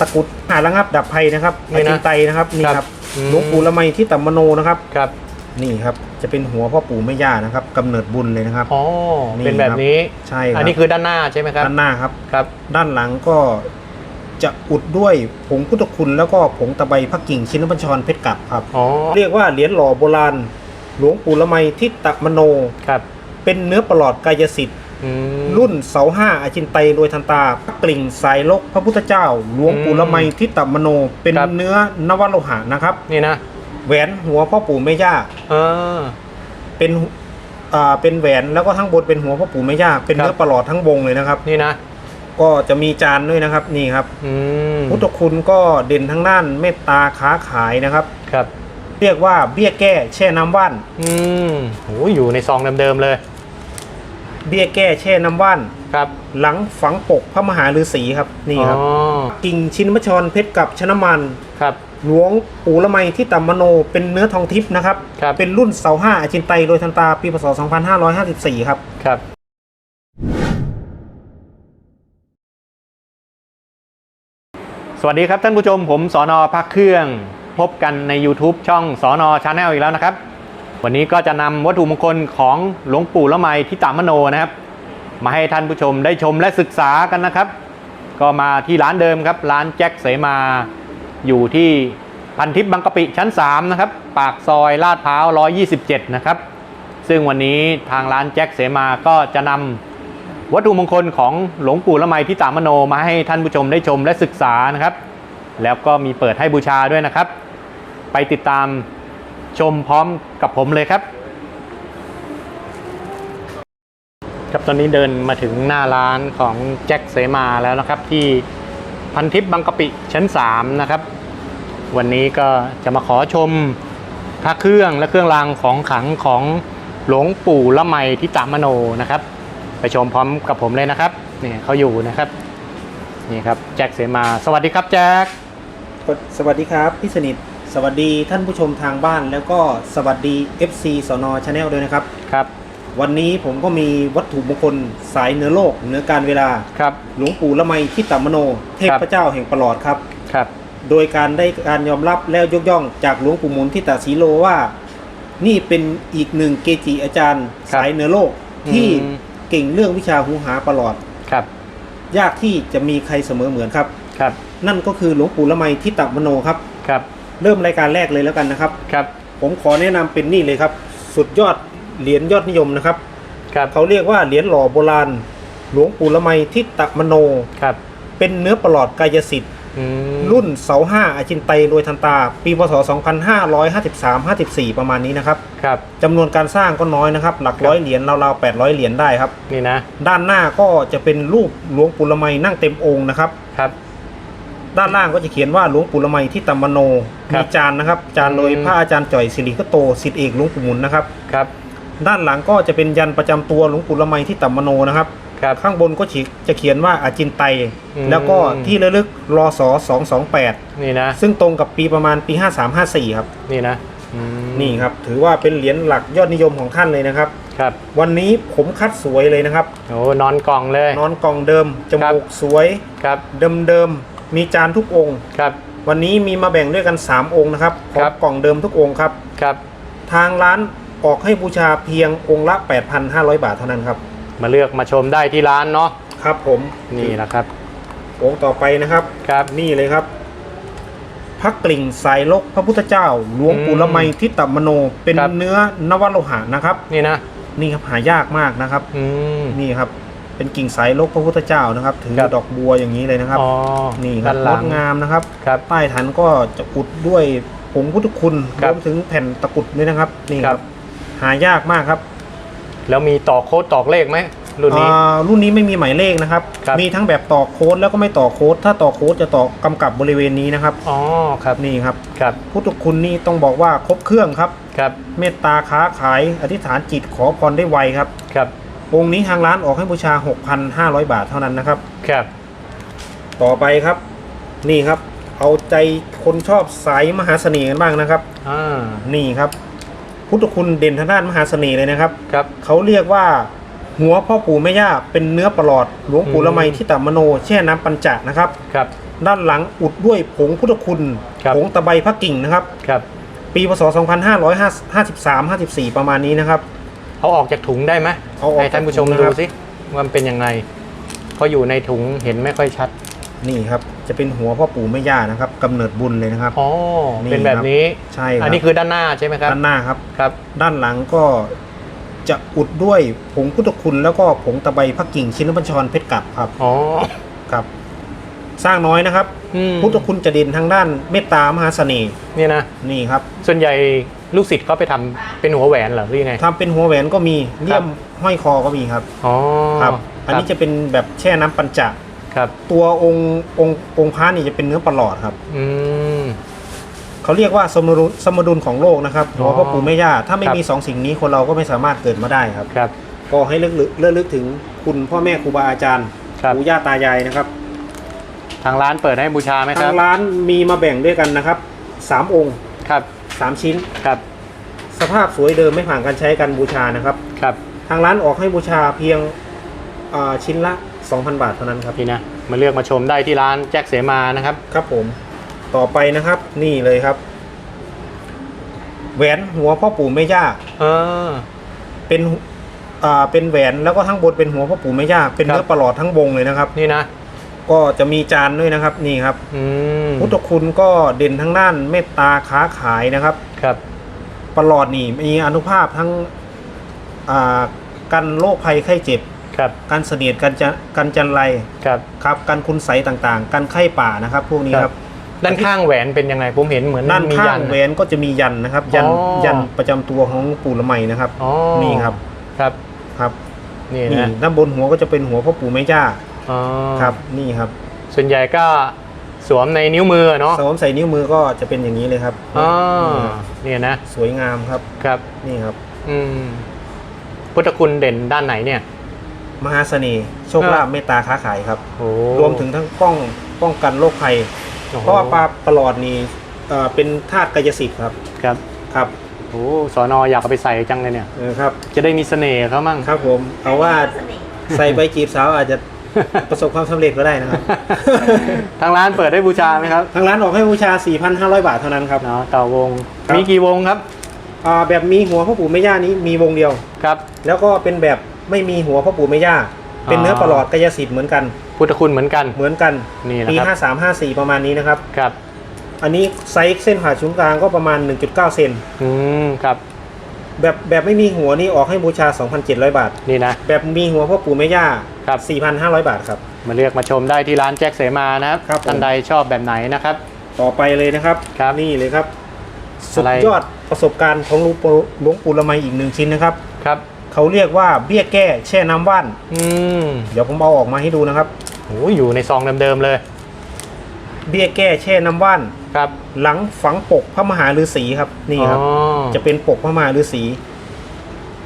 ตะกรุดหาระงับดับภัยนะครับนี่อานะจินไตนะครับนี่คครัรับบอืม หลวงปู่ละไมที่ตัมมโนนะครับ ครับนี่ครับจะเป็นหัวพ่อปู่แม่ย่านะครับกำเนิดบุญเลยนะครับ อ๋อนี่เป็นแบบนี้ ใช่ครับอันนี้คือด้านหน้าใช่ไหมครับด้านหน้าครับ ครับด้านหลังก็จะอุดด้วยผงพุทธคุณ แล้วก็ผงตะไบพระกิ่งชินบัญชรเพชรกัดครับ อ๋อเรียกว่าเหรียญหล่อโบราณ หลวงปู่ละไมทิตมโน ครับเป็นเนื้อประหลอดกายสิทธิ์ อืม รุ่นเสาห้าอาจินไตโดยทันตาพระกลิ่งสายลกพระพุทธเจ้าหลวงปู่ละไมทิตมโน เป็นครับ เนื้อนวโลหะนะครับ นี่นะแหวนหัวพ่อปู่แม่ย่าเออ เป็นอ่าเป็นแหวนแล้วก็ทั้งบนเป็นหัวพ่อปู่แม่ย่าเป็นครับ เนื้อประหลอดทั้งวงเลยนะครับ นี่นะก็จะมีจานด้วยนะครับนี่ครับ อืมพุทธคุณก็เด่นทั้งด้านเมตตาค้าขายนะครับ ครับ เรียกว่าเบี้ยแก้แช่น้ำว่าน อืมโหอยู่ในซองเดิมๆเลย เบี้ยแก้แช่น้ำว่าน ครับหลังฝังปกพระมหาฤาษีครับนี่ครับ อ๋อกิ่งชินมชรเพชรกับชนะมัน ครับ หลวงปู่ละไมที่ตัมมโนเป็นเนื้อทองทิพย์นะครับ ครับ เป็นรุ่นเสาห้าอาจินไตโดยทันตาปีพศ 2554 ครับ ครับ สวัสดีครับท่านผู้ชมผมสอนอพักเครื่อง พบกันใน YouTube ช่องสอนอชาแนลอีกแล้วนะครับ วันนี้ก็จะนำวัตถุมงคลของหลวงปู่ละไมที่ตามโนนะครับ มาให้ท่านผู้ชมได้ชมและศึกษากันนะครับ ก็มาที่ร้านเดิมครับ ร้านแจ็คเสมาอยู่ที่พันทิพย์บางกะปิชั้น 3 นะครับ ปากซอยลาดพร้าว 127 นะครับ ซึ่งวันนี้ทางร้านแจ็คเสมาก็จะนำวัตถุมงคลของหลวงปู่ละไมที่ตามโนมาให้ท่านผู้ชมได้ชมและศึกษานะครับ แล้วก็มีเปิดให้บูชาด้วยนะครับ ไปติดตาม ชมพร้อมกับผมเลยครับ ครับตอนนี้เดินมาถึงหน้าร้านของแจ็คเสมาแล้วนะครับ ที่พันทิพย์บางกะปิชั้น 3 นะครับ วันนี้ก็จะมาขอชมพระเครื่องและเครื่องรางของขลังของหลวงปู่ละไมทิตามโนนะครับ ไปชมพร้อมกับผมเลยนะครับนี่เขาอยู่นะครับนี่ครับแจ็คเสมา สวัสดีครับแจ็คสวัสดีครับพี่สนิท สวัสดีท่านผู้ชมทางบ้านแล้วก็สวัสดี FC สนชาแนลด้วยนะครับ ครับ วันนี้ผมก็มีวัตถุมงคลสายเหนือโลกเหนือการเวลา ครับ หลวงปู่ละไมที่ตัมมโน เทพเจ้าแห่งประหลอดครับ ครับ โดยการได้การยอมรับแล้วยกย่องจากหลวงปู่หมุนที่ตาสีโลว่า นี่เป็นอีกหนึ่งเกจิอาจารย์ ครับสายเหนือโลกที่อืม เก่งเรื่องวิชาหูหาประหลอด ครับ ยากที่จะมีใครเสมอเหมือนครับ ครับ นั่นก็คือหลวงปู่ละไมที่ตัมมโนครับ ครับ เริ่มรายการแรกเลยแล้วกันนะครับ ครับ ผมขอแนะนำเป็นนี่เลยครับ สุดยอดเหรียญยอดนิยมนะครับ ครับ เขาเรียกว่าเหรียญหล่อโบราณ หลวงปู่ละไมทิตมโน ครับเป็นเนื้อประหลอดกายสิทธิ์ อืมรุ่นเสาห้าอาจินไตโดยทันตา ปีพศ 2553-54 ประมาณนี้นะครับครับ จำนวนการสร้างก็น้อยนะครับ หลักร้อยเหรียญราวๆ800 เหรียญได้ครับ นี่นะ ด้านหน้าก็จะเป็นรูปหลวงปู่ละไมนั่งเต็มองค์นะครับ ครับ ด้านล่างก็จะเขียนว่าหลวงปู่ละไมที่ตัมมโนครัมีบจานนะครับ จานโดยอืม พระอาจารย์จ่อยสิริคโตสิทธิเอกหลวงปู่หมุนนะครับ ครับด้านหลังก็จะเป็นยันประจำตัวหลวงปู่ละไมที่ตัมมโนนะครับ ครับ ข้างบนก็จะเขียนว่าอาจินไตอืม แล้วก็ที่ระลึกรอสอ228 นี่นะซึ่งตรงกับปีประมาณปี 5354 ครับ นี่นะอืมนี่ครับ ถือว่าเป็นเหรียญหลักยอดนิยมของท่านเลยนะครับ ครับวันนี้ผมคัดสวยเลยนะครับ โอ้นอนกล่องเลย นอนกล่องเดิม จมูกสวยครับ เดิมๆมี จานทุกองค์ ครับ วันนี้มีมาแบ่งด้วยกัน 3 องค์นะครับขอครังบกล่องเดิมทุกองค์ครับ ครับทางร้านออกให้บูชาเพียงองค์ละ 8,500 บาทเท่านั้นครับ มาเลือกมาชมได้ที่ร้านเนาะครับผมนี่นะครับองค์ต่อไปนะครับ ครับนี่เลยครับพระกลิ่งสายลกพระพุทธเจ้าหลวงปู่ละไมทิตมโน เป็นครับเนื้อนวโลหะนะครับ นี่นะนี่ครับหายากมากนะครับ อืมนี่ครับ เป็นกิ่งสายลกพระพุทธเจ้านะครับถือครับดอกบัวอย่างนี้เลยนะครับอ๋อนี่ครัด้าบนหงลัดง งามนะครับครับใต้ฐานก็จะอุดด้วยผงพุทธคุณครรับวมถึงแผ่นตะกรุดด้วยนะครับนี่คครัรับ บหายากมากครับแล้วมีต่อโค้ดตอกเลขไหมรุ่นนี้ อ่ารุ่นนี้ไม่มีหมายเลขนะครับ ครับ มีทั้งแบบต่อโค้ดแล้วก็ไม่ต่อโค้ดถ้าต่อโค้ดจะต่อกำกับบริเวณนี้นะครับอ๋อครับนี่ครับครับพุทธคุณนี่ต้องบอกว่าครบเครื่องครับ ครับเมตตาค้าขายอธิษฐานจิตขอพรได้ไวครับ ครับ องค์นี้ทางร้านออกให้บูชา 6,500 บาทเท่านั้นนะครับ ครับ ต่อไปครับ นี่ครับ เอาใจคนชอบสายมหาเสน่ห์กันบ้างนะครับ อ่า นี่ครับ พุทธคุณเด่นทางด้านมหาเสน่ห์เลยนะครับ ครับ เขาเรียกว่าหัวพ่อปู่แม่ย่าเป็นเนื้อประหลอดหลวงปู่อืมละไมที่ตัมมโนแช่น้ำปัญจนะครับ ครับ ด้านหลังอุดด้วยผงพุทธคุณครับ ผงตะไบพระกิ่งนะครับ ครับ ปีพศ 2553 54 ประมาณนี้นะครับ เอาออกจากถุงได้ไหมเอาออกให้ท่านผู้ชมจากถุงดูนะครับ สิว่ามันเป็นยังไงเพราะอยู่ในถุงเห็นไม่ค่อยชัดนี่ครับ จะเป็นหัวพ่อปู่แม่ย่านะครับกำเนิดบุญเลยนะครับ อ๋อนี่ เป็นแบบนี้ ใช่ครับอันนี้คือด้านหน้าใช่ไหมครับด้านหน้าครับ ครับ ด้านหลังก็จะอุดด้วยผงพุทธคุณ แล้วก็ผงตะไบพระกิ่งชินบัญชรเพชรกัดครับอ๋อ ครับ สร้างน้อยนะครับ อืม พุทธคุณจะเด่นทางด้านเมตตามหาเสน่ห์นี่นะ นี่ครับส่วนใหญ่ลูกศิษย์เขาไปทำเป็นหัวแหวนเหรอหรือยังไง ทำเป็นหัวแหวนก็มีเลี่ยมห้อยคอก็มีครับอ๋อครับ อันนี้จะเป็นแบบแช่น้ำปัญจครับ ตัวองค์องค์องค์พระนี่จะเป็นเนื้อประหลอดครับอืม เขาเรียกว่าสมดุลสมดุลของโลกนะครับอ๋อหัวพ่อปู่แม่ย่าถ้าไม่ครับ มีสองสิ่งนี้คนเราก็ไม่สามารถเกิดมาได้ครับ ครับ ก็ให้เลิกลึกเลิกลึกถึงคุณพ่อแม่ครูบาอาจารย์ครับ ปู่ย่าตายายนะครับ ทางร้านเปิดให้บูชาไหมคทารับ งร้านมีมาแบ่งด้วยกันนะครับสามองค์ครับ สามชิ้น ครับ สภาพสวยเดิมไม่ผ่านการใช้กันบูชานะครับ ครับ ทางร้านออกให้บูชาเพียงอ่าชิ้นละ 2,000 บาทเท่านั้นครับ นี่นะ มาเลือกมาชมได้ที่ร้านแจ็คเสมานะครับ ครับผมต่อไปนะครับนี่เลยครับ แหวนหัวพ่อปู่แม่ย่าเออ เป็นอ่าเป็นแหวนแล้วก็ทั้งบนเป็นหัวพ่อปู่แม่ย่าเป็นครับ เนื้อประหลอดทั้งวงเลยนะครับ นี่นะ ก็จะมีจานด้วยนะครับนี่ครับอืมพุทธคุณก็เด่นทั้งด้านเมตตาค้าขายนะครับ ครับประหลอดนี่มีอนุภาพทั้งอ่ากันโรคภัยไข้เจ็บ ครับการเสนียดกันจะกันจันไรครับ ครับกันคุณใสต่างๆกันไข้ป่านะครับ พวกนี้ครับด้านข้างแหวนเป็นยังไงผมเห็นเหมือนด้านมีข้ายังนแหวนก็จะมียันนะครับ ยันอ๋อ ยันประจำตัวของปู่ละไมนะครับ อ๋อนี่ครับ ครับครับนี่นี่นะด้านบนหัวก็จะเป็นหัวพ่อปู่แม่ย่า อ๋อครับนี่ครับ ส่วนใหญ่ก็สวมในนิ้วมือเนาะสวมใส่นิ้วมือก็จะเป็นอย่างนี้เลยครับอ๋อนี่ครับเนี่ยนะ สวยงามครับครับนี่ครับ อืมพุทธคุณเด่นด้านไหนเนี่ย มหาเสน่ห์โชคลาภเมตตาค้าขายครับโอ้รวมถึงทั้งป้องป้องกันโรคภัยโอ้โหเพราะว่าปลาประหลอดนี่เอ่อเป็นธาตุกายสิทธิ์ครับครับครับโอ้สอนออยากเอาไปใส่จังเลยเนี่ยเออครับ จะได้มีเสน่ห์เขามั่งครับ ผมเอาว่าใส่ไปจีบสาวอาจจะ ประสบความสำเร็จก็ได้นะครับ ทางร้านเปิดให้บูชาไหมครับทางร้านออกให้บูชา 4,500 บาทเท่านั้นครับ เนาะต่อวง ครับ มีกี่วงครับ อ่าแบบมีหัวพ่อปู่แม่ย่านี้มีวงเดียว ครับ แล้วก็เป็นแบบไม่มีหัวพ่อปู่แม่ย่า เป็นเนื้อประหลอดกายสิทธิ์เหมือนกัน พุทธคุณเหมือนกัน เหมือนกัน นี่นะปีครับ53 54 ประมาณนี้นะครับ ครับ อันนี้ไซส์เส้นผ่าศูนย์กลางก็ประมาณ 1.9 เซน อืม ครับ แบบแบบไม่มีหัวนี่ออกให้บูชา 2,700 บาท นี่นะ แบบมีหัวพ่อปู่แม่ย่า ครับ 4,500 บาทครับ มาเลือกมาชมได้ที่ร้านแจ็คเสมานะครับครับผม ท่านใดชอบแบบไหนนะครับ ต่อไปเลยนะครับครับนี่เลยครับสุอะดไร ยอดประสบการณ์ของหลวงปู่หลวงปู่ละไมอีกหนึ่งชิ้นนะครับ ครับ เขาเรียกว่าเบี้ยแก้แช่น้ำว่าน อืมเดี๋ยวผมเอาออกมาให้ดูนะครับโหอยู่ในซองเดิมๆเลยเบี้ยแก้แช่น้ำว่าน ครับหลังฝังปกพระมหาฤาษีครับนี่ครับ อ๋อจะเป็นปกพระมหาฤาษี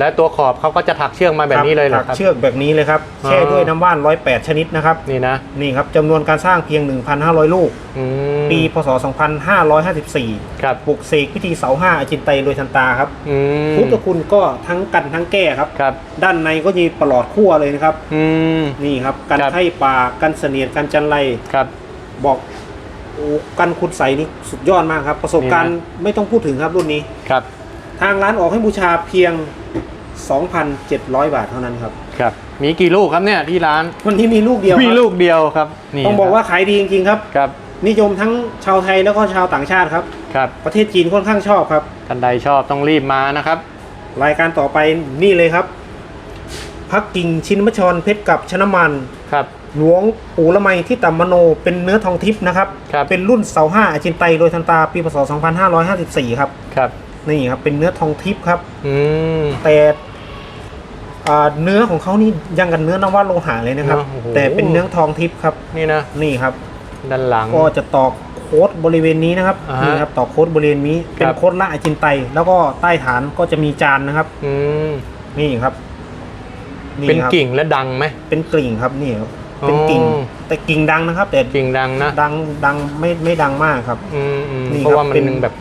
และตัวขอบเขาก็จะถักเชือกมาแบบนี้เลยเหรอถักครับเชือกแบบนี้เลยครับอ๋อ แช่ด้วยน้ำว่าน108 ชนิดนะครับนี่นะนี่ครับจำนวนการสร้างเพียง 1,500 ลูก อืมปีพศ 2554ครับปลุกเสกพิธีเสาห้าอจินไตยโดยทันตาครับอืมพุทธคุณก็ทั้งกันทั้งแก้ครับ ครับด้านในก็มีประหลอดขั้วเลยนะครับ อืม นี่ครับ กันครับ ไข้ป่ากันเสนียดกันจันไรครับ บอกโอ้กันคุณใสนี่สุดยอดมากครับ ประสบการณ์ไม่ต้องพูดถึงครับรุ่นนี้ ครับ ทางร้านออกให้บูชาเพียง 2,700 บาทเท่านั้นครับ ครับ มีกี่ลูกครับเนี่ยที่ร้านวันนี้มีลูกเดียวมีครับลูกเดียวครับนี่ต้องบอกว่าขายดีจริงๆครับครับนิยมทั้งชาวไทยแล้วก็ชาวต่างชาติครับครับประเทศจีนค่อนข้างชอบครับท่านใดชอบต้องรีบมานะครับ รายการต่อไปนี่เลยครับพักกิ่งชินมชรเพชรกับชนะมันครับหลวงปู่ละไมที่ตัมมโนเป็นเนื้อทองทิพย์นะครับครับเป็นรุ่นเสาห้าอาจินไตยโดยทันตาปีพศ 2554 ครับครับ นี่ครับเป็นเนื้อทองทิพย์ครับอืม แต่อ่าเนื้อของเขานี่ยังกันเนื้อนวโลหะเลยนะครับ เนอะโอ้โห แต่เป็นเนื้อทองทิพย์ครับนี่นะ นี่ครับ ด้านหลัง ก็จะตอกโค้ดบริเวณนี้นะครับอ่าฮะนี่ครับตอกโค้ดบริเวณนี้เป็นครับโค้ดละอาจินไตยแล้วก็ใต้ฐานก็จะมีจานนะครับ อืม นี่ครับเป็นครับกิ่งและดังไหม เป็นกลิ่งครับนี่ครับเป็นกิ่งอ๋อ แต่กิ่งดังนะครับ แต่กิ่งดังนะ ดังดังไม่ไม่ดังมากครับ อืมอืมนี่เพราะว่าครับมันเป็น แบบ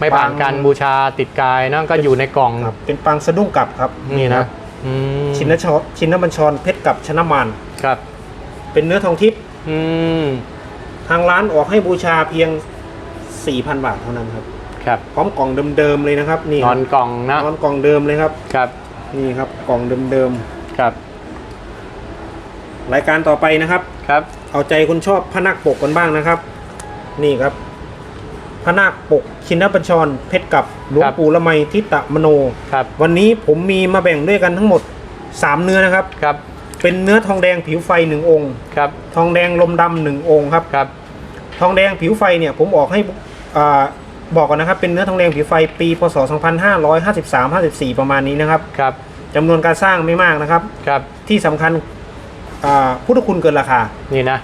ไม่ผ่านบางการบูชาติดกายนะก็อยู่ในกล่องครับเป็นปางสะดุ้งกลับครับนี่คนะรับอืมชินชชินบัญชรเพชรกับชนะมานครับ เป็นเนื้อทองทิพย์อืมทางร้านออกให้บูชาเพียง4,000บาทเท่านั้นครับ ครับ พร้อมกล่องเดิมๆเลยนะครับ นี่นอนกล่องนะนอนกล่องเดิมเลยครับ ครับ นี่ครับกล่องเดิมครับๆรายการต่อไปนะครับ ครับ เอาใจคนชอบพระนาคปกกันบ้างนะครับ นี่ครับพ ระนาคปกชินบัญชร เพชรกับหลวงปู่ละไมทิตะมโน ครับ วันนี้ผมมีมาแบ่งด้วยกันทั้งหมด 3 เนื้อนะครับ ครับ เป็นเนื้อทองแดงผิวไฟหนึ่งองค์ ครับ ทองแดงลมดำหนึ่งองค์ครับ ครับ ทองแดงผิวไฟเนี่ยผมออกให้อ่าบอกก่อนนะครับ เป็นเนื้อทองแดงผิวไฟปีพศ 2553 54 ประมาณนี้นะครับ ครับจำนวนการสร้างไม่มากนะครับ ครับ ที่สำคัญอ่าพุทธคุณเกินราคา นี่นะ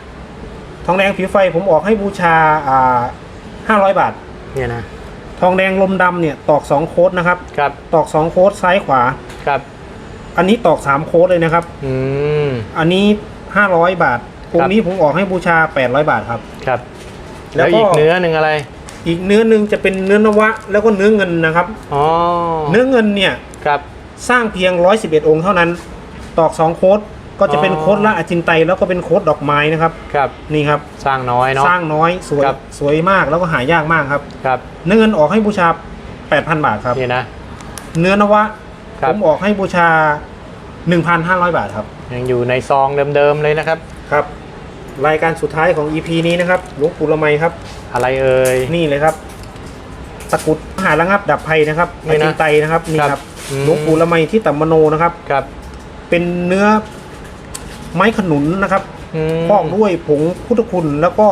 ทองแดงผิวไฟผมออกให้บูชาอ่า 500 บาท เนี่ยนะ ทองแดงลมดำเนี่ยตอก 2 โค้ดนะครับ ครับ ตอก 2 โค้ดซ้ายขวา ครับ อันนี้ตอก 3 โค้ดเลยนะครับ อืม อันนี้ 500 บาทองค์นี้ผมออกให้บูชา 800 บาทครับ ครับ แล้แล้ววก็อีกเนื้อหนึ่งอะไร อีกเนื้อหนึ่งจะเป็นเนื้อนวะ แล้วก็เนื้อเงินนะครับ อ๋อ เนื้อเงินเนี่ย ครับ สร้างเพียง 111 องค์เท่านั้น ตอก 2 โค้ด ก็จะเป็นอ๋อโค้ดละอจินไตยแล้วก็เป็นโค้ดดอกไม้นะครับ ครับ นี่ครับ สร้างน้อยเนาะ สร้างน้อยสวยครับ สวยมากแล้วก็หายากมากครับ ครับเนื้อเงินออกให้บูชา 8,000 บาทครับ นี่นะ เนื้อนวะครัผบ มออกให้บูชา 1,500 บาทครับ ยังอยู่ในซองเดิมๆเลยนะครับ ครับ รายการสุดท้ายของ EP นี้นะครับหลวงปู่ละไมครับ อะไรเอ่ย นี่เลยครับ ตะกรุดมหาระงับดับภัยนะครับนี่อานะจินไตยนะครับนี่คครัรับบอืม หลวงปู่ละไมที่ตัมมโนนะครับ ครับ เป็นเนื้อ ไม้ขนุนนะครับอืมพอกด้วยผงพุทธคุณแล้วก็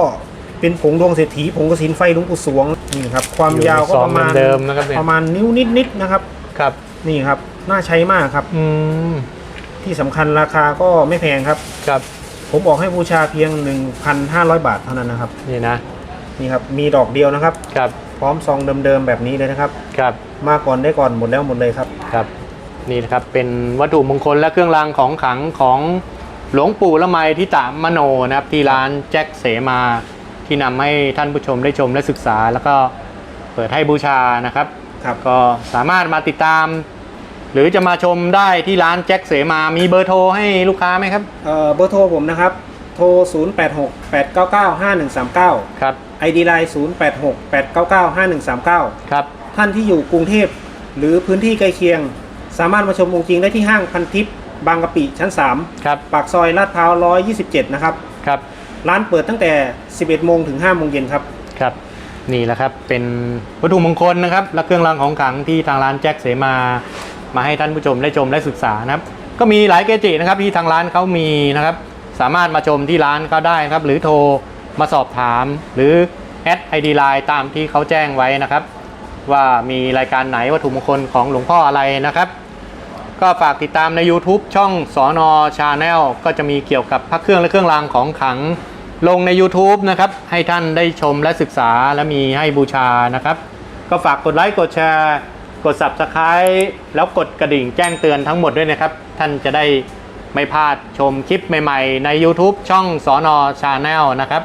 เป็นผงดวงเศรษฐีผงกสินไฟหลวงปู่สวงนี่ครับ ความอยู่ยาวในก็ซองประมาณเดิมๆนะครับเนี่ยประมาณนิ้วนิดๆนะครับ ครับ นี่ครับ น่าใช้มากครับ อืมที่สำคัญราคาก็ไม่แพงครับ ครับ ผมบอกให้บูชาเพียง 1,500 บาทเท่านั้นนะครับ นี่นะ นี่ครับ มีดอกเดียวนะครับ ครับ พร้อมซองเดิมๆแบบนี้เลยนะครับ ครับ มาก่อนได้ก่อนหมดแล้วหมดเลยครับ ครับ นี่นะครับ เป็นวัตถุมงคลและเครื่องรางของขลังของ หลวงปู่ละไมทิตามโนนะครับที่ร้านแจ็คเสมาที่นำให้ท่านผู้ชมได้ชมและศึกษา แล้วก็เปิดให้บูชานะครับ ครับ ก็สามารถมาติดตาม หรือจะมาชมได้ที่ร้านแจ็คเสมามีเบอร์โทรให้ลูกค้าไหมครับเอ่อเบอร์โทรผมนะครับ โทร 0868995139 ครับ ID Line 0868995139 ครับ ท่านที่อยู่กรุงเทพหรือพื้นที่ใกล้เคียง สามารถมาชมองค์จริงได้ที่ห้างพันทิพย์ บางกะปิชั้นครับ3ปากซอยลาดพร้าว 127 นะครับ ครับ ร้านเปิดตั้งแต่ 11 โมงถึง 5 โมงเย็นครับ ครับ นี่แหละครับ เป็นวัตถุมงคลนะครับ และเครื่องรางของขลังที่ทางร้านแจ็คเสมา มาให้ท่านผู้ชมได้ชมและศึกษานะครับ ก็มีหลายเกจินะครับที่ทางร้านเขามีนะครับ สามารถมาชมที่ร้านเขาได้นะครับ หรือโทรมาสอบถาม หรือแอดไอดีไลน์ตามที่เขาแจ้งไว้นะครับ ว่ามีรายการไหนวัตถุมงคลของหลวงพ่ออะไรนะครับ ก็ฝากติดตามใน YouTube ช่องสอนอชาแนลก็จะมีเกี่ยวกับพระเครื่องและเครื่องรางของขลังลงใน YouTube นะครับ ให้ท่านได้ชมและศึกษาและมีให้บูชานะครับ ก็ฝากกดไลค์กดแชร์กด Subscribe แล้วกดกระดิ่งแจ้งเตือนทั้งหมดด้วยนะครับ ท่านจะได้ไม่พลาดชมคลิปใหม่ๆ ใน YouTube ช่องสอนอชาแนลนะครับ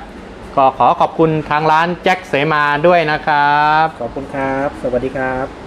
ก็ขอขอบคุณทางร้านแจ็คเสมาด้วยนะครับ ขอบคุณครับ สวัสดีครับ